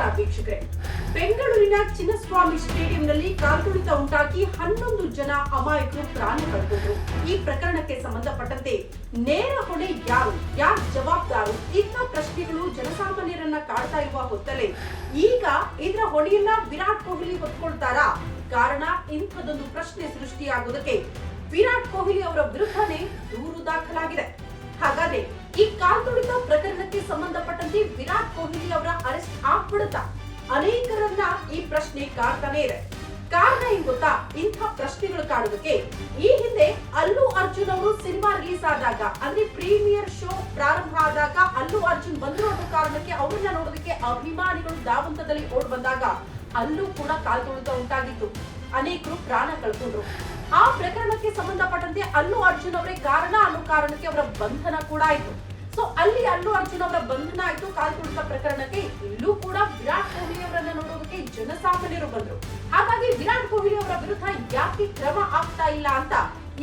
ನಮಸ್ಕಾರ ವೀಕ್ಷಕರೇ, ಬೆಂಗಳೂರಿನ ಚಿನ್ನಸ್ವಾಮಿ ಸ್ಟೇಡಿಯಂನಲ್ಲಿ ಕಾಲ್ತುಳಿತ ಉಂಟಾಗಿ ಹನ್ನೊಂದು ಜನ ಅಮಾಯಕರು ಪ್ರಾಣ ಕಳೆದರು ಈ ಪ್ರಕರಣಕ್ಕೆ ಸಂಬಂಧಪಟ್ಟಂತೆ ನೇರ ಹೊಣೆ ಯಾರು ಯಾರು ಜವಾಬ್ದಾರು? ಇಂಥ ಪ್ರಶ್ನೆಗಳು ಜನಸಾಮಾನ್ಯರನ್ನ ಕಾಡ್ತಾ ಇರುವ ಹೊತ್ತಲ್ಲೇ. ಈಗ ಇದರ ಹೊಣೆಯನ್ನ ವಿರಾಟ್ ಕೊಹ್ಲಿ ಹೊತ್ಕೊಳ್ತಾರಾ? ಕಾರಣ, ಇಂಥದೊಂದು ಪ್ರಶ್ನೆ ಸೃಷ್ಟಿಯಾಗುವುದಕ್ಕೆ ವಿರಾಟ್ ಕೊಹ್ಲಿ ಅವರ ವಿರುದ್ಧನೇ ದೂರು ದಾಖಲಾಗಿದೆ. ಹಾಗಾದ್ರೆ ಈ ಕಾಲ್ತುಳಿತ ಪ್ರಕರಣಕ್ಕೆ ಸಂಬಂಧಪಟ್ಟಂತೆ ವಿರಾಟ್ ಕೊಹ್ಲಿ ಅವರ ಅರೆಸ್ಟ್ ಆಗ್ಬಿಡುತ್ತಾ? ಅನೇಕರನ್ನ ಈ ಪ್ರಶ್ನೆ ಕಾಡ್ತಾನೆ ಇದೆ. ಕಾರಣ ಏನ್ ಗೊತ್ತಾ? ಇಂಥ ಪ್ರಶ್ನೆಗಳು ಕಾಡುವುದಕ್ಕೆ ಈ ಹಿಂದೆ ಅಲ್ಲು ಅರ್ಜುನ್ ಅವರು ಸಿನಿಮಾ ರಿಲೀಸ್ ಆದಾಗ ಅಂದ್ರೆ ಪ್ರೀಮಿಯರ್ ಶೋ ಪ್ರಾರಂಭ ಆದಾಗ ಅಲ್ಲು ಅರ್ಜುನ್ ಬಂದ್ರು ಅನ್ನೋ ಕಾರಣಕ್ಕೆ ಅವ್ರನ್ನ ನೋಡೋದಕ್ಕೆ ಅಭಿಮಾನಿಗಳು ದಾವಂತದಲ್ಲಿ ಓಡ್ ಬಂದಾಗ ಅಲ್ಲೂ ಕೂಡ ಕಾಲ್ತುಳಿತ ಉಂಟಾಗಿತ್ತು. ಅನೇಕರು ಪ್ರಾಣ ಕಳ್ಕೊಂಡ್ರು. ಆ ಪ್ರಕರಣಕ್ಕೆ ಸಂಬಂಧಪಟ್ಟಂತೆ ಅಲ್ಲು ಅರ್ಜುನ್ ಅವರೇ ಕಾರಣ ಅನ್ನೋ ಕಾರಣಕ್ಕೆ ಅವರ ಬಂಧನ ಕೂಡ ಆಯ್ತು. ಸೊ ಅಲ್ಲಿ ಅಲ್ಲೂ ಅರ್ಜುನ್ ಅವರ ಬಂಧನ ಆಯ್ತು. ಕಾಲ್ತುಳಿತ ಪ್ರಕರಣಕ್ಕೆ ಇಲ್ಲೂ ಕೂಡ ವಿರಾಟ್ ಕೊಹ್ಲಿ ಅವರನ್ನ ನೋಡೋದಕ್ಕೆ ಜನಸಾಮಾನ್ಯರು ಬಂದ್ರು. ಹಾಗಾಗಿ ವಿರಾಟ್ ಕೊಹ್ಲಿ ಅವರ ವಿರುದ್ಧ ಯಾಕೆ ಕ್ರಮ ಆಗ್ತಾ ಇಲ್ಲ ಅಂತ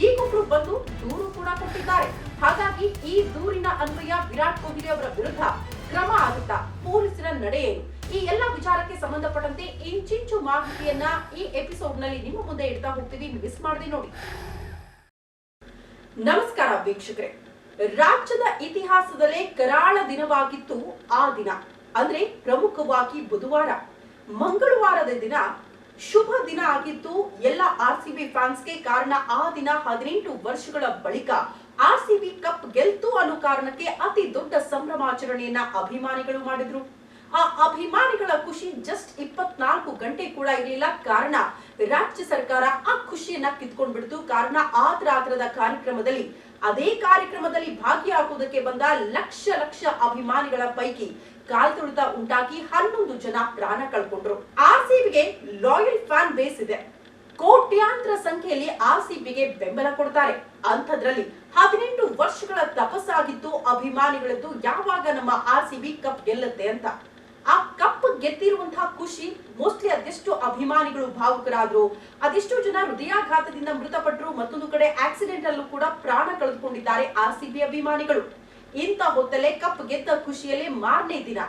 ಈಗೊಬ್ರು ಬಂದು ದೂರು ಕೂಡ ಕೊಟ್ಟಿದ್ದಾರೆ. ಹಾಗಾಗಿ ಈ ದೂರಿನ ಅನ್ವಯ ವಿರಾಟ್ ಕೊಹ್ಲಿ ಅವರ ವಿರುದ್ಧ ಕ್ರಮ ಆಗುತ್ತಾ? ಪೊಲೀಸರ ನಡೆ ಈ ಎಲ್ಲ ವಿಚಾರಕ್ಕೆ ಸಂಬಂಧಪಟ್ಟಂತೆ ಇಂಚಿಂಚು ಮಾಹಿತಿಯನ್ನ ಈ ಎಪಿಸೋಡ್ನಲ್ಲಿ ನಿಮ್ಮ ಮುಂದೆ ಇಡ್ತಾ ಹೋಗ್ತೀವಿ ಮಿಸ್ ಮಾಡದೆ ನೋಡಿ. ನಮಸ್ಕಾರ ವೀಕ್ಷಕರೇ. ರಾಜ್ಯದ ಇತಿಹಾಸದಲ್ಲೇ ಕರಾಳ ದಿನವಾಗಿತ್ತು ಆ ದಿನ. ಅಂದ್ರೆ ಪ್ರಮುಖವಾಗಿ ಬುಧವಾರ. ಮಂಗಳವಾರದ ದಿನ ಶುಭ ದಿನ ಆಗಿತ್ತು ಎಲ್ಲ ಆರ್ ಸಿ ಬಿ ಫ್ಯಾನ್ಸ್ಗೆ ಕಾರಣ ಆ ದಿನ ಹದಿನೆಂಟು ವರ್ಷಗಳ ಬಳಿಕ ಆರ್ ಸಿ ಬಿ ಕಪ್ ಗೆಲ್ತು ಅನ್ನೋ ಕಾರಣಕ್ಕೆ ಅತಿ ದೊಡ್ಡ ಸಂಭ್ರಮಾಚರಣೆಯನ್ನ ಅಭಿಮಾನಿಗಳು ಮಾಡಿದ್ರು. ಆ ಅಭಿಮಾನಿಗಳ ಖುಷಿ ಜಸ್ಟ್ ಇಪ್ಪತ್ನಾಲ್ಕು ಗಂಟೆ ಕೂಡ ಇರಲಿಲ್ಲ. ಕಾರಣ ರಾಜ್ಯ ಸರ್ಕಾರ ಆ ಖುಷಿಯನ್ನ ಕಿತ್ಕೊಂಡ್ಬಿಡ್ತು. ಕಾರಣ ಆ ರಾತ್ರದ ಕಾರ್ಯಕ್ರಮದಲ್ಲಿ ಅದೇ ಕಾರ್ಯಕ್ರಮದಲ್ಲಿ ಭಾಗಿಯಾಗುವುದಕ್ಕೆ ಬಂದ ಲಕ್ಷ ಲಕ್ಷ ಅಭಿಮಾನಿಗಳ ಪೈಕಿ ಕಾಲ್ತುಳಿತ ಉಂಟಾಗಿ ಹನ್ನೊಂದು ಜನ ಪ್ರಾಣ ಕಳ್ಕೊಂಡ್ರು. ಆರ್ ಸಿಬಿಗೆ ಲಾಯಲ್ ಫ್ಯಾನ್ ಬೇಸ್ ಇದೆ. ಕೋಟ್ಯಾಂತರ ಸಂಖ್ಯೆಯಲ್ಲಿ ಆರ್ ಸಿಬಿಗೆ ಬೆಂಬಲ ಕೊಡ್ತಾರೆ. ಅಂಥದ್ರಲ್ಲಿ ಹದಿನೆಂಟು ವರ್ಷಗಳ ತಪಸ್ಸಾಗಿತ್ತು ಅಭಿಮಾನಿಗಳದ್ದು ಯಾವಾಗ ನಮ್ಮ ಆರ್ ಸಿ ಬಿ ಕಪ್ ಗೆಲ್ಲುತ್ತೆ ಅಂತ. ಕಪ್ ಗೆದ್ದಿರುವಂತಹ ಖುಷಿ ಮೋಸ್ಟ್ಲಿ ಅದೆಷ್ಟು ಅಭಿಮಾನಿಗಳು, ಭಾವುಕರಾದ್ರು, ಅದೆಷ್ಟು ಜನ ಹೃದಯಾಘಾತದಿಂದ ಮೃತಪಟ್ಟರು ಮತ್ತೊಂದು ಕಡೆ ಆಕ್ಸಿಡೆಂಟ್ ಅಲ್ಲೂ ಕೂಡ ಪ್ರಾಣ ಕಳೆದುಕೊಂಡಿದ್ದಾರೆ ಆರ್ ಸಿ ಬಿ ಅಭಿಮಾನಿಗಳು. ಇಂಥ ಹೊತ್ತಲ್ಲೇ ಕಪ್ ಗೆದ್ದ ಖುಷಿಯಲ್ಲಿ ಮಾರನೇ ದಿನ.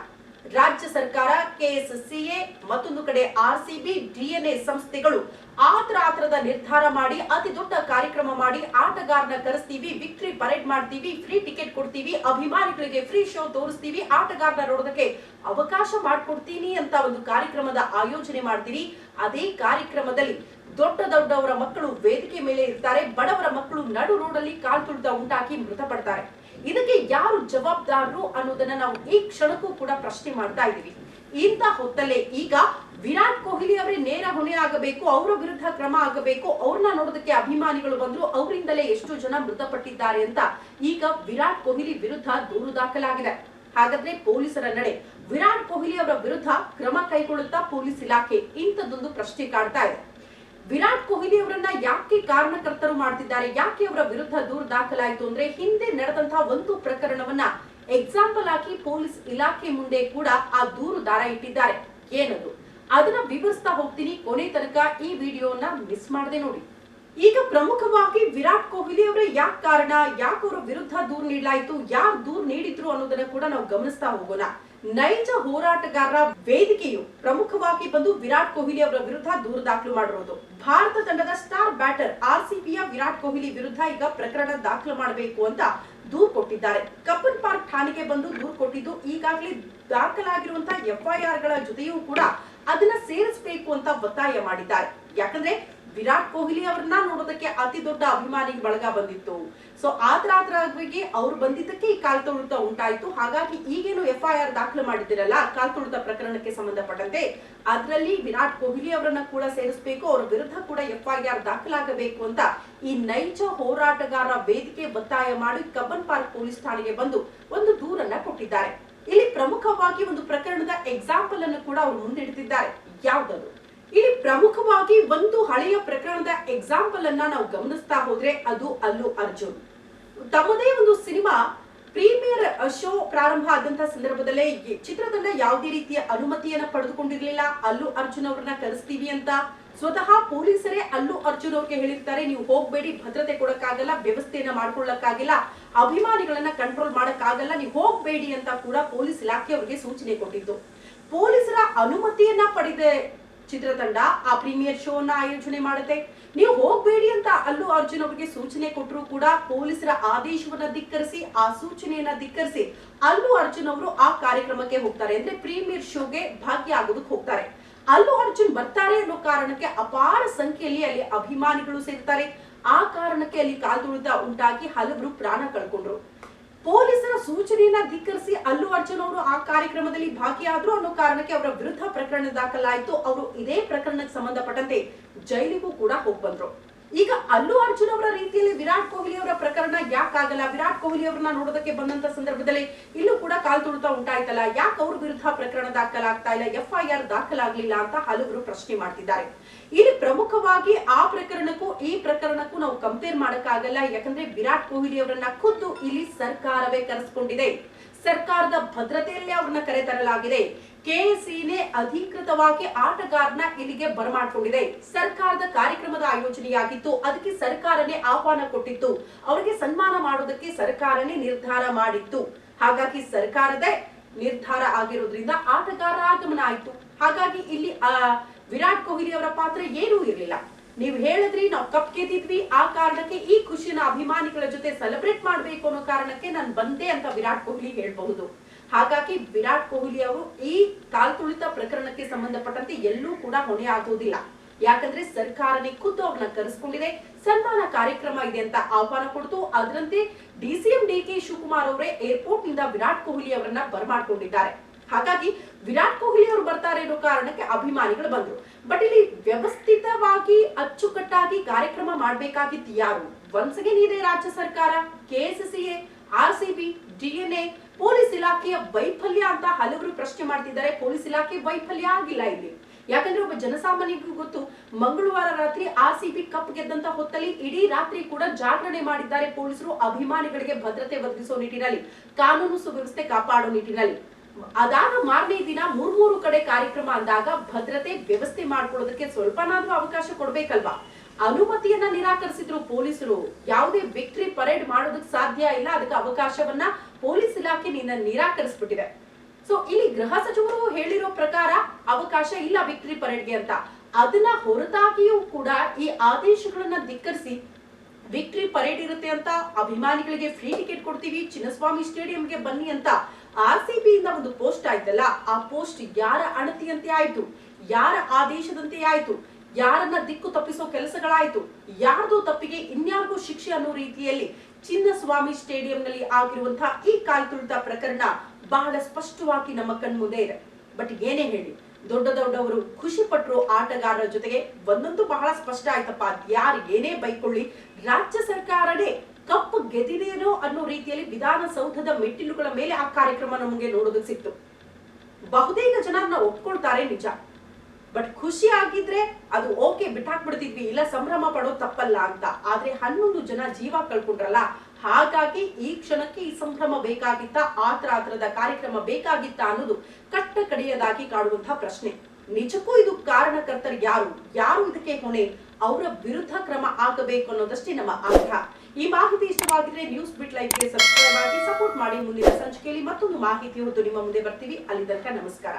ರಾಜ್ಯ ಸರ್ಕಾರ ಕೆಎಸ್ಸಿಎ ಮತ್ತೊಂದು ಕಡೆ ಆರ್ ಸಿಬಿ ಡಿಎನ್ಎ ಸಂಸ್ಥೆಗಳು ಆತರ ಆತರದ ನಿರ್ಧಾರ ಮಾಡಿ, ಅತಿ ದೊಡ್ಡ ಕಾರ್ಯಕ್ರಮ ಮಾಡಿ ಆಟಗಾರನ ಕರೆಸ್ತೀವಿ, ವಿಕ್ಟ್ರಿ ಪರೇಡ್ ಮಾಡ್ತೀವಿ, ಫ್ರೀ ಟಿಕೆಟ್ ಕೊಡ್ತೀವಿ, ಅಭಿಮಾನಿಗಳಿಗೆ ಫ್ರೀ ಶೋ ತೋರಿಸ್ತೀವಿ, ಆಟಗಾರನ ನೋಡೋದಕ್ಕೆ ಅವಕಾಶ ಮಾಡ್ಕೊಡ್ತೀನಿ ಅಂತ ಒಂದು ಕಾರ್ಯಕ್ರಮದ ಆಯೋಜನೆ ಮಾಡ್ತೀವಿ. ಅದೇ ಕಾರ್ಯಕ್ರಮದಲ್ಲಿ ದೊಡ್ಡ ದೊಡ್ಡವರ ಮಕ್ಕಳು ವೇದಿಕೆ ಮೇಲೆ ಇರ್ತಾರೆ, ಬಡವರ ಮಕ್ಕಳು ನಡು ರೋಡಲ್ಲಿ ಕಾಲ್ ತುಳಿತ ಉಂಟಾಕಿ ಮೃತಪಡ್ತಾರೆ. ಇದಕ್ಕೆ ಯಾರು ಜವಾಬ್ದಾರರು ಅನ್ನೋದನ್ನ ನಾವು ಈ ಕ್ಷಣಕ್ಕೂ ಕೂಡ ಪ್ರಶ್ನೆ ಮಾಡ್ತಾ ಇದೀವಿ ಇಂಥ ಹೊತ್ತಲ್ಲೇ ಈಗ ವಿರಾಟ್ ಕೊಹ್ಲಿ ಅವರೇ ನೇರ ಹೊಣೆ ಆಗಬೇಕು ಅವರ ವಿರುದ್ಧ ಕ್ರಮ ಆಗಬೇಕು, ಅವ್ರನ್ನ ನೋಡೋದಕ್ಕೆ ಅಭಿಮಾನಿಗಳು ಬಂದ್ರು, ಅವರಿಂದಲೇ ಎಷ್ಟು ಜನ ಮೃತಪಟ್ಟಿದ್ದಾರೆ ಅಂತ ಈಗ ವಿರಾಟ್ ಕೊಹ್ಲಿ ವಿರುದ್ಧ ದೂರು ದಾಖಲಾಗಿದೆ. ಹಾಗಾದ್ರೆ ಪೊಲೀಸರ ನಡೆ, ವಿರಾಟ್ ಕೊಹ್ಲಿ ಅವರ ವಿರುದ್ಧ ಕ್ರಮ ಕೈಗೊಳ್ಳುತ್ತಾ ಪೊಲೀಸ್ ಇಲಾಖೆ ಇಂಥದ್ದೊಂದು ಪ್ರಶ್ನೆ ಕಾಡ್ತಾ ಇದೆ. ವಿರಾಟ್ ಕೊಹ್ಲಿ ಅವರನ್ನ ಯಾಕೆ ಕಾರಣಕರ್ತರು ಮಾಡ್ತಿದ್ದಾರೆ? ಯಾಕೆ ಅವರ ವಿರುದ್ಧ ದೂರು ದಾಖಲಾಯಿತು ಅಂದ್ರೆ ಹಿಂದೆ ನಡೆದಂತಹ ಒಂದು ಪ್ರಕರಣವನ್ನ ಎಕ್ಸಾಂಪಲ್ ಹಾಕಿ ಪೊಲೀಸ್ ಇಲಾಖೆ ಮುಂದೆ ಕೂಡ ಆ ದೂರು ದಾರ ಇಟ್ಟಿದ್ದಾರೆ. ಏನದು? ಅದನ್ನ ವಿವರಿಸ್ತಾ ಹೋಗ್ತೀನಿ. ಕೊನೆ ತನಕ ಈ ವಿಡಿಯೋನ ಮಿಸ್ ಮಾಡದೆ ನೋಡಿ. ಈಗ ಪ್ರಮುಖವಾಗಿ ವಿರಾಟ್ ಕೊಹ್ಲಿ ಅವರ ಯಾಕೆ ಕಾರಣ? ಯಾಕೆ ಅವರ ವಿರುದ್ಧ ದೂರು ನೀಡಲಾಯಿತು? ಯಾರು ದೂರು ನೀಡಿದ್ರು ಅನ್ನೋದನ್ನ ಕೂಡ ನಾವು ಗಮನಿಸ್ತಾ ಹೋಗೋಣ. ನೈಜ ಹೋರಾಟಗಾರರ ವೇದಿಕೆಯು ಪ್ರಮುಖವಾಗಿ ಬಂದು ವಿರಾಟ್ ಕೊಹ್ಲಿ ಅವರ ವಿರುದ್ಧ ದೂರು ದಾಖಲು ಮಾಡಿರೋದು. ಭಾರತ ತಂಡದ ಸ್ಟಾರ್ ಬ್ಯಾಟರ್ ಆರ್ ಸಿಬಿಯ ವಿರಾಟ್ ಕೊಹ್ಲಿ ವಿರುದ್ಧ ಈಗ ಪ್ರಕರಣ ದಾಖಲು ಮಾಡಬೇಕು ಅಂತ ದೂರು ಕೊಟ್ಟಿದ್ದಾರೆ. ಕಬ್ಬನ್ ಪಾರ್ಕ್ ಠಾಣೆಗೆ ಬಂದು ದೂರು ಕೊಟ್ಟಿದ್ದು ಈಗಾಗಲೇ ದಾಖಲಾಗಿರುವಂತಹ ಎಫ್ಐಆರ್ಗಳ ಜೊತೆಯೂ ಕೂಡ ಅದನ್ನ ಸೇರಿಸಬೇಕು ಅಂತ ಒತ್ತಾಯ ಮಾಡಿದ್ದಾರೆ. ಯಾಕಂದ್ರೆ ವಿರಾಟ್ ಕೊಹ್ಲಿ ಅವ್ರನ್ನ ನೋಡೋದಕ್ಕೆ ಅತಿ ದೊಡ್ಡ ಅಭಿಮಾನಿ ಬಳಗ ಬಂದಿತ್ತು. ಸೊ ಆದ್ರ ಆದ್ರಾಗಿ ಅವ್ರು ಬಂದಿದ್ದಕ್ಕೆ ಈ ಕಾಲ್ ತುಳಿತ ಉಂಟಾಯಿತು. ಹಾಗಾಗಿ ಈಗೇನು ಎಫ್ ಐ ಆರ್ ದಾಖಲು ಮಾಡಿದಿರಲ್ಲ ಕಾಲ್ ತುಳಿತ ಪ್ರಕರಣಕ್ಕೆ ಸಂಬಂಧಪಟ್ಟಂತೆ, ಅದರಲ್ಲಿ ವಿರಾಟ್ ಕೊಹ್ಲಿ ಅವರನ್ನ ಕೂಡ ಸೇರಿಸಬೇಕು, ಅವರ ವಿರುದ್ಧ ಕೂಡ ಎಫ್ ಐ ಆರ್ ದಾಖಲಾಗಬೇಕು ಅಂತ ಈ ನೈಜ ಹೋರಾಟಗಾರ ವೇದಿಕೆ ಒತ್ತಾಯ ಮಾಡಿ ಕಬ್ಬನ್ ಪಾರ್ಕ್ ಪೊಲೀಸ್ ಠಾಣೆಗೆ ಬಂದು ಒಂದು ದೂರನ್ನ ಕೊಟ್ಟಿದ್ದಾರೆ. ಇಲ್ಲಿ ಪ್ರಮುಖವಾಗಿ ಒಂದು ಪ್ರಕರಣದ ಎಕ್ಸಾಂಪಲ್ ಅನ್ನು ಕೂಡ ಅವರು ಮುಂದಿಡ್ತಿದ್ದಾರೆ. ಯಾವ್ದದು? ಇಲ್ಲಿ ಪ್ರಮುಖವಾಗಿ ಒಂದು ಹಳೆಯ ಪ್ರಕರಣದ ಎಕ್ಸಾಂಪಲ್ ಅನ್ನ ನಾವು ಗಮನಿಸ್ತಾ ಹೋದ್ರೆ ಅದು ಅಲ್ಲು ಅರ್ಜುನ್. ತಮ್ಮದೇ ಒಂದು ಸಿನಿಮಾ, ಪ್ರೀಮಿಯರ್ ಶೋ ಪ್ರಾರಂಭ ಆದಂತಹ ಸಂದರ್ಭದಲ್ಲೇ ಚಿತ್ರತಂಡ ಯಾವುದೇ ರೀತಿಯ ಅನುಮತಿಯನ್ನ ಪಡೆದುಕೊಂಡಿರ್ಲಿಲ್ಲ. ಅಲ್ಲು ಅರ್ಜುನ್ ಅವ್ರನ್ನ ಕರೆಸ್ತೀವಿ ಅಂತ ಸ್ವತಃ ಪೊಲೀಸರೇ ಅಲ್ಲು ಅರ್ಜುನ್ ಅವ್ರಿಗೆ ಹೇಳಿರ್ತಾರೆ, ನೀವು ಹೋಗ್ಬೇಡಿ, ಭದ್ರತೆ ಕೊಡಕ್ಕಾಗಲ್ಲ, ವ್ಯವಸ್ಥೆಯನ್ನ ಮಾಡ್ಕೊಳ್ಳಕ್ಕಾಗಿಲ್ಲ, ಅಭಿಮಾನಿಗಳನ್ನ ಕಂಟ್ರೋಲ್ ಮಾಡಕ್ಕಾಗಲ್ಲ, ನೀವು ಹೋಗ್ಬೇಡಿ ಅಂತ ಕೂಡ ಪೊಲೀಸ್ ಇಲಾಖೆ ಅವರಿಗೆ ಸೂಚನೆ ಕೊಟ್ಟಿದ್ದು. ಪೊಲೀಸರ ಅನುಮತಿಯನ್ನ ಪಡೆದ ಚಿತ್ರತಂಡ, ಆ ಪ್ರೀಮಿಯರ್ ಶೋನ ಆಯೋಜನೆ ಮಾಡುತ್ತೆ. ನೀವು ಹೋಗ್ಬೇಡಿ ಅಂತ ಅಲ್ಲು ಅರ್ಜುನ್ ಅವರಿಗೆ ಸೂಚನೆ ಕೊಟ್ಟರು ಕೂಡ ಪೊಲೀಸರ ಆದೇಶವನ್ನ ಧಿಕ್ಕರಿಸಿ, ಆ ಸೂಚನೆಯನ್ನ ಧಿಕ್ಕರಿಸಿ ಅಲ್ಲು ಅರ್ಜುನ್ ಅವರು ಆ ಕಾರ್ಯಕ್ರಮಕ್ಕೆ ಹೋಗ್ತಾರೆ. ಅಂದ್ರೆ ಪ್ರೀಮಿಯರ್ ಶೋಗೆ ಭಾಗಿಯಾಗೋದಕ್ಕೆ ಹೋಗ್ತಾರೆ. ಅಲ್ಲು ಅರ್ಜುನ್ ಬರ್ತಾರೆ ಅನ್ನೋ ಕಾರಣಕ್ಕೆ ಅಪಾರ ಸಂಖ್ಯೆಯಲ್ಲಿ ಅಲ್ಲಿ ಅಭಿಮಾನಿಗಳು ಸೇರ್ತಾರೆ. ಆ ಕಾರಣಕ್ಕೆ ಅಲ್ಲಿ ಕಾಲ್ತುಳಿತ ಉಂಟಾಗಿ ಹಲವರು ಪ್ರಾಣ ಕಳ್ಕೊಂಡ್ರು. ಪೊಲೀಸರ ಸೂಚನೆಯನ್ನ ಧಿಕ್ಕರಿಸಿ ಅಲ್ಲು ಅರ್ಜುನ್ ಅವರು ಆ ಕಾರ್ಯಕ್ರಮದಲ್ಲಿ ಭಾಗಿಯಾದ್ರು ಅನ್ನೋ ಕಾರಣಕ್ಕೆ ಅವರ ವಿರುದ್ಧ ಪ್ರಕರಣ ದಾಖಲಾಯಿತು. ಅವರು ಇದೇ ಪ್ರಕರಣಕ್ಕೆ ಸಂಬಂಧಪಟ್ಟಂತೆ ಜೈಲಿಗೂ ಕೂಡ ಹೋಗ್ ಬಂದ್ರು ಈಗ ಅಲ್ಲು ಅರ್ಜುನ್ ಅವರ ರೀತಿಯಲ್ಲಿ ವಿರಾಟ್ ಕೊಹ್ಲಿ ಅವರ ಪ್ರಕರಣ ಯಾಕಾಗಲ್ಲ ವಿರಾಟ್ ಕೊಹ್ಲಿ ಅವರನ್ನ ನೋಡೋದಕ್ಕೆ ಬಂದಂತ ಸಂದರ್ಭದಲ್ಲಿ ಇಲ್ಲೂ ಕೂಡ ಕಾಲ್ ತುಳಿತಾ ಉಂಟಾಯ್ತಲ್ಲ. ಯಾಕೆ ಅವ್ರ ವಿರುದ್ಧ ಪ್ರಕರಣ ದಾಖಲಾಗ್ತಾ ಇಲ್ಲ? ಎಫ್ಐಆರ್ ದಾಖಲಾಗ್ಲಿಲ್ಲ ಅಂತ ಹಲವರು ಪ್ರಶ್ನೆ ಮಾಡ್ತಿದ್ದಾರೆ. ಇಲ್ಲಿ ಪ್ರಮುಖವಾಗಿ ಆ ಪ್ರಕರಣಕ್ಕೂ, ಈ ಪ್ರಕರಣಕ್ಕೂ ನಾವು ಕಂಪೇರ್ ಮಾಡಕ್ಕಾಗಲ್ಲ. ಯಾಕಂದ್ರೆ ವಿರಾಟ್ ಕೊಹ್ಲಿ ಅವರನ್ನ ಖುದ್ದು ಇಲ್ಲಿ ಸರ್ಕಾರವೇ ಕರೆಸ್ಕೊಂಡಿದೆ. ಸರ್ಕಾರದ ಭದ್ರತೆಯಲ್ಲಿ ಅವ್ರನ್ನ ಕರೆತರಲಾಗಿದೆ ಕೆಎಸ್ಸಿನೇ ಅಧಿಕೃತವಾಗಿ ಆಟಗಾರನ ಇಲ್ಲಿಗೆ ಬರಮಾಡಿಕೊಂಡಿದೆ. ಸರ್ಕಾರದ ಕಾರ್ಯಕ್ರಮದ ಆಯೋಜನೆಯಾಗಿತ್ತು. ಅದಕ್ಕೆ ಸರ್ಕಾರನೇ ಆಹ್ವಾನ ಕೊಟ್ಟಿತ್ತು. ಅವರಿಗೆ ಸನ್ಮಾನ ಮಾಡೋದಕ್ಕೆ ಸರ್ಕಾರನೇ ನಿರ್ಧಾರ ಮಾಡಿತ್ತು. ಹಾಗಾಗಿ ಸರ್ಕಾರದೇ ನಿರ್ಧಾರ ಆಗಿರೋದ್ರಿಂದ ಆಟಗಾರರ ಆಗಮನ ಆಯ್ತು. ಹಾಗಾಗಿ ಇಲ್ಲಿ, ಆ, ವಿರಾಟ್ ಕೊಹ್ಲಿ ಅವರ ಪಾತ್ರ ಏನೂ ಇರಲಿಲ್ಲ. ನೀವು ಹೇಳಿದ್ರಿ, ನಾವು ಕಪ್ ಗೆದ್ದಿದ್ವಿ. ಆ ಕಾರಣಕ್ಕೆ ಈ ಖುಷಿನ ಅಭಿಮಾನಿಗಳ ಜೊತೆ ಸೆಲೆಬ್ರೇಟ್ ಮಾಡಬೇಕು ಅನ್ನೋ ಕಾರಣಕ್ಕೆ ನಾನು ಬಂದೆ ಅಂತ ವಿರಾಟ್ ಕೊಹ್ಲಿ ಹೇಳಬಹುದು. ಹಾಗಾಗಿ ವಿರಾಟ್ ಕೊಹ್ಲಿ ಅವರು ಈ ಕಾಲ್ತುಳಿತ ಪ್ರಕರಣಕ್ಕೆ ಸಂಬಂಧಪಟ್ಟಂತೆ ಎಲ್ಲೂ ಕೂಡ ಹೊಣೆ ಆಗುವುದಿಲ್ಲ ಯಾಕಂದ್ರೆ ಸರ್ಕಾರನೇ ಖುದ್ದು ಅವ್ರನ್ನ ಕರೆಸ್ಕೊಂಡಿದೆ. ಸನ್ಮಾನ ಕಾರ್ಯಕ್ರಮ ಇದೆ ಅಂತ ಆಹ್ವಾನ ಕೊಡ್ತು. ಅದರಂತೆ ಡಿಸಿಎಂ ಡಿ ಕೆ ಶಿವಕುಮಾರ್ ಅವರೇ ಏರ್ಪೋರ್ಟ್ನಿಂದ ವಿರಾಟ್ ಕೊಹ್ಲಿ ಅವರನ್ನ ಬರಮಾಡ್ಕೊಂಡಿದ್ದಾರೆ. ಹಾಗಾಗಿ ವಿರಾಟ್ ಕೊಹ್ಲಿ ಅವರು ಬರ್ತಾರೆ ಅನ್ನೋ ಕಾರಣಕ್ಕೆ ಅಭಿಮಾನಿಗಳು ಬಂದ್ರು. ಬಟ್ ಇಲ್ಲಿ ವ್ಯವಸ್ಥಿತವಾಗಿ ಅಚ್ಚುಕಟ್ಟಾಗಿ ಕಾರ್ಯಕ್ರಮ ಮಾಡಬೇಕಾಗಿದ್ದು ಯಾರು? ಒನ್ಸ್ ಅಗೇನ್ ಇದೆ ರಾಜ್ಯ ಸರ್ಕಾರ KSCA R C B DNA police ಇಲಾಖೆಯ ವೈಫಲ್ಯ ಅಂತ ಹಲವರು ಪ್ರಶ್ನೆ ಮಾಡ್ತಿದ್ದಾರೆ. ಪೊಲೀಸ್ ಇಲಾಖೆ ವೈಫಲ್ಯ ಆಗಿಲ್ಲ ಇಲ್ಲಿ. ಯಾಕಂದ್ರೆ ಒಬ್ಬ ಜನಸಾಮಾನ್ಯರಿಗೂ ಗೊತ್ತು, ಮಂಗಳವಾರ ರಾತ್ರಿ ಆರ್ ಸಿ ಬಿ ಕಪ್ ಗೆದ್ದಂತ ಹೊತ್ತಲ್ಲಿ ಇಡೀ ರಾತ್ರಿ ಕೂಡ ಜಾಗರಣೆ ಮಾಡಿದ್ದಾರೆ ಪೊಲೀಸರು. ಅಭಿಮಾನಿಗಳಿಗೆ ಭದ್ರತೆ ಒದಗಿಸೋ ನಿಟ್ಟಿನಲ್ಲಿ, ಕಾನೂನು ಸುವ್ಯವಸ್ಥೆ ಕಾಪಾಡೋ ನಿಟ್ಟಿನಲ್ಲಿ. ಅದಾದ ಮಾರನೇ ದಿನ ಮೂರ್ ಮೂರು ಕಡೆ ಕಾರ್ಯಕ್ರಮ ಅಂದಾಗ ಭದ್ರತೆ ವ್ಯವಸ್ಥೆ ಮಾಡ್ಕೊಳ್ಳೋದಕ್ಕೆ ಸ್ವಲ್ಪನಾದ್ರೂ ಅವಕಾಶ ಕೊಡ್ಬೇಕಲ್ವಾ? ಅನುಮತಿಯನ್ನ ನಿರಾಕರಿಸಿದ್ರು ಪೊಲೀಸರು. ಯಾವುದೇ ವಿಕ್ಟ್ರಿ ಪರೇಡ್ ಮಾಡೋದಕ್ ಸಾಧ್ಯ ಇಲ್ಲ. ಅದಕ್ಕೆ ಅವಕಾಶವನ್ನ ಪೊಲೀಸ್ ಇಲಾಖೆ ನಿನ್ನ ನಿರಾಕರಿಸ್ಬಿಟ್ಟಿದೆ. ಸೊ ಇಲ್ಲಿ ಗೃಹ ಸಚಿವರು ಹೇಳಿರೋ ಪ್ರಕಾರ ಅವಕಾಶ ಇಲ್ಲ ವಿಕ್ಟ್ರಿ ಪರೇಡ್ಗೆ ಅಂತ. ಅದನ್ನ ಹೊರತಾಗಿಯೂ ಕೂಡ ಈ ಆದೇಶಗಳನ್ನ ಧಿಕ್ಕರಿಸಿ ವಿಕ್ಟ್ರಿ ಪರೇಡ್ ಇರುತ್ತೆ ಅಂತ ಅಭಿಮಾನಿಗಳಿಗೆ ಫ್ರೀ ಟಿಕೆಟ್ ಕೊಡ್ತೀವಿ. ಚಿನ್ನಸ್ವಾಮಿ ಸ್ಟೇಡಿಯಂಗೆ ಬನ್ನಿ ಅಂತ ಆರ್ ಸಿ ಬಿ ಇಂದ ಒಂದು ಪೋಸ್ಟ್ ಆಯ್ತಲ್ಲ, ಆ ಪೋಸ್ಟ್ ಯಾರ ಅಣತಿಯಂತೆ ಆಯ್ತು? ಯಾರ ಆದೇಶದಂತೆ ಆಯ್ತು? ಯಾರನ್ನ ದಿಕ್ಕು ತಪ್ಪಿಸೋ ಕೆಲಸಗಳಾಯ್ತು? ಯಾರ್ದು ತಪ್ಪಿಗೆ ಇನ್ಯಾರಿಗೂ ಶಿಕ್ಷೆ ಅನ್ನೋ ರೀತಿಯಲ್ಲಿ ಚಿನ್ನಸ್ವಾಮಿ ಸ್ಟೇಡಿಯಂನಲ್ಲಿ ಆಗಿರುವಂತಹ ಈ ಕಾಲ್ತುಳಿತ ಪ್ರಕರಣ ಬಹಳ ಸ್ಪಷ್ಟವಾಗಿ ನಮ್ಮ ಕಣ್ಮುಂದೆ ಇದೆ. ಬಟ್ ಏನೇ ಹೇಳಿ ದೊಡ್ಡ ದೊಡ್ಡವರು ಖುಷಿ ಪಟ್ಟರು ಆಟಗಾರರ ಜೊತೆಗೆ ಒಂದೊಂದು ಬಹಳ ಸ್ಪಷ್ಟ ಆಯ್ತಪ್ಪ. ಯಾರು ಏನೇ ಬೈಕೊಳ್ಳಿ, ರಾಜ್ಯ ಸರ್ಕಾರನೇ ಕಪ್ ಗೆದ್ದಿದೇನೋ ಅನ್ನೋ ರೀತಿಯಲ್ಲಿ ವಿಧಾನಸೌಧದ ಮೆಟ್ಟಿಲುಗಳ ಮೇಲೆ ಆ ಕಾರ್ಯಕ್ರಮ ನಮಗೆ ನೋಡೋದಕ್ಕೆ ಸಿಕ್ತು. ಬಹುತೇಕ ಜನ ಅದನ್ನ ಒಪ್ಕೊಳ್ತಾರೆ ನಿಜ. ಬಟ್ ಖುಷಿ ಆಗಿದ್ರೆ ಅದು ಓಕೆ ಬಿಟ್ಟಾಕ್ಬಿಡ್ತಿದ್ವಿ, ಇಲ್ಲ ಸಂಭ್ರಮ ಪಡೋದು ತಪ್ಪಲ್ಲ ಅಂತ. ಆದ್ರೆ ಹನ್ನೊಂದು ಜನ ಜೀವ ಕಳ್ಕೊಂಡ್ರಲ್ಲ ಹಾಗಾಗಿ ಈ ಕ್ಷಣಕ್ಕೆ ಈ ಸಂಭ್ರಮ ಬೇಕಾಗಿತ್ತ ಆತರ ಆತರದ ಕಾರ್ಯಕ್ರಮ ಬೇಕಾಗಿತ್ತ ಅನ್ನೋದು ಕಟ್ಟ ಕಡೆಯದಾಗಿ ಕಾಡುವಂತಹ ಪ್ರಶ್ನೆ. ನಿಜಕ್ಕೂ ಇದು ಕಾರಣಕರ್ತರು ಯಾರು? ಯಾರು ಇದಕ್ಕೆ ಹೊಣೆ? ಅವರ ವಿರುದ್ಧ ಕ್ರಮ ಆಗಬೇಕು ಅನ್ನೋದಷ್ಟೇ ನಮ್ಮ ಆಗ್ರಹ. ಈ ಮಾಹಿತಿ ಇಷ್ಟವಾಗಿದ್ರೆ ನ್ಯೂಸ್ ಬಿಟ್ ಲೈಫ್ಗೆ ಸಬ್ಸ್ಕ್ರೈಬ್ ಆಗಿ ಸಪೋರ್ಟ್ ಮಾಡಿ. ಮುಂದಿನ ಸಂಚಿಕೆಯಲ್ಲಿ ಮತ್ತೊಂದು ಮಾಹಿತಿ ಹೊತ್ತು ನಿಮ್ಮ ಮುಂದೆ ಬರ್ತೀವಿ. ಅಲ್ಲಿ ತನಕ ನಮಸ್ಕಾರ.